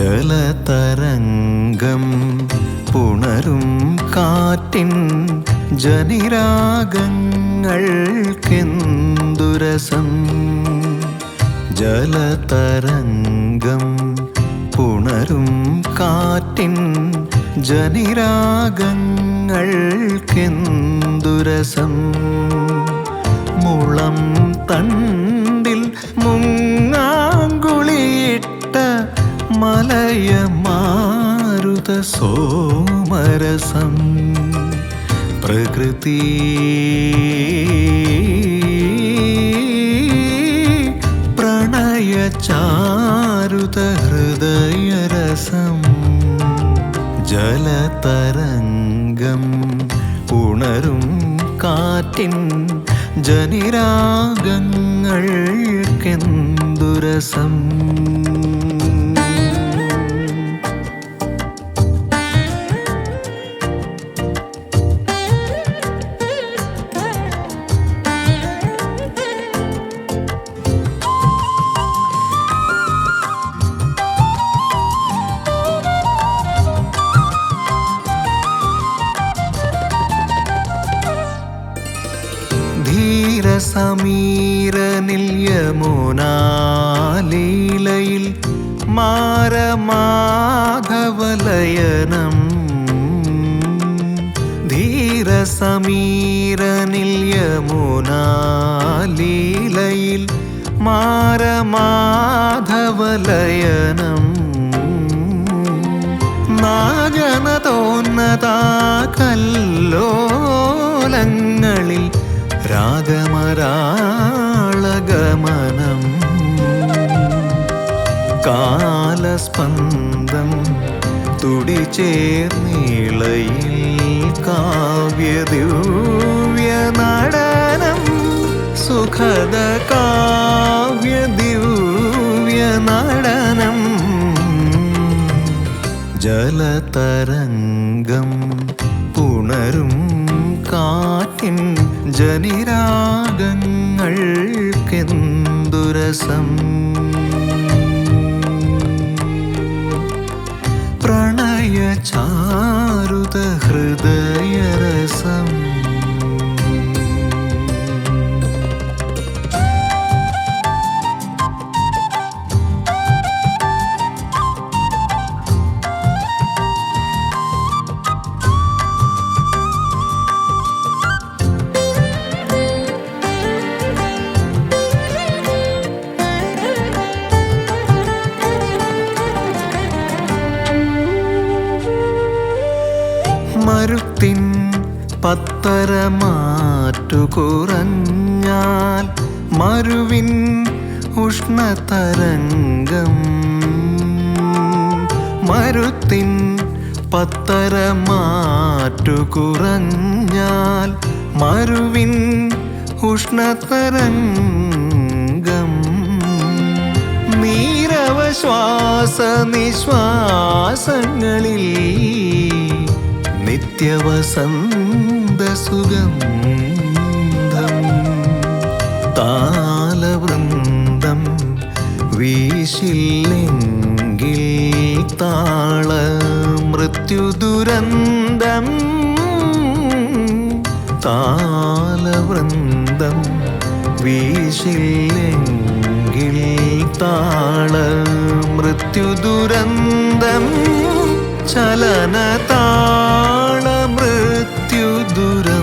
ജലതരംഗം പുണരും കാറ്റിൻ ജനിരാഗങ്ങൾക്കെന്തുരസം? ജലതരംഗം പുണരും കാറ്റിൻ ജനിരാഗങ്ങൾക്കെന്തുരസം? മുളം തണ്ണ സോമരസം. പ്രകൃതി പ്രണയചാരുതഹൃദയരസം. ചാരുത ഹൃദയരസം ജലതരംഗം ഉണരും കാറ്റിൻ ജനിരാഗങ്ങൾക്കെന്തുരസം ധീരസമീരനിൽ യമുനാലീലയിൽ മാരമാധവലയനം. ധീരസമീരനിൽ യമുനാലീലയിൽ മാരമാധവലയനം. നാഗനതോന്നതാ കല്ലോലങ്ങളിൽ രാഗമരാളഗമനം കാലസ്പന്ദം തുടിചേർന്നിളയിൽ കാവ്യദിവ്യ നടനം സുഖദ കാവ്യദിവ്യ നടനം ജലതരംഗം പുണരും കാറ്റിൻ ജനിരാഗങ്ങൾക്കെന്തുരസം? പ്രണയ ചാരുത ഹൃദയരസം മരുത്തിൻ പത്തര മാറ്റു കുറഞ്ഞാൽ മരുവിൻ ഉഷ്ണതരംഗം. മരുത്തിൻ പത്തര മാറ്റു കുറഞ്ഞാൽ മരുവിൻ ഉഷ്ണതരംഗം. നീരവശ്വാസ നിശ്വാസങ്ങളിൽ നിത്യവസന്ത സുഗന്ധം താലവൃന്ദം വീശില്ലെങ്കിൽ താള മൃത്യുദുരന്തം താലവൃന്ദം വീശില്ലെങ്കിൽ താള മൃത്യുദുരന്തം ചലന താള മൃത്യുദുരന്തം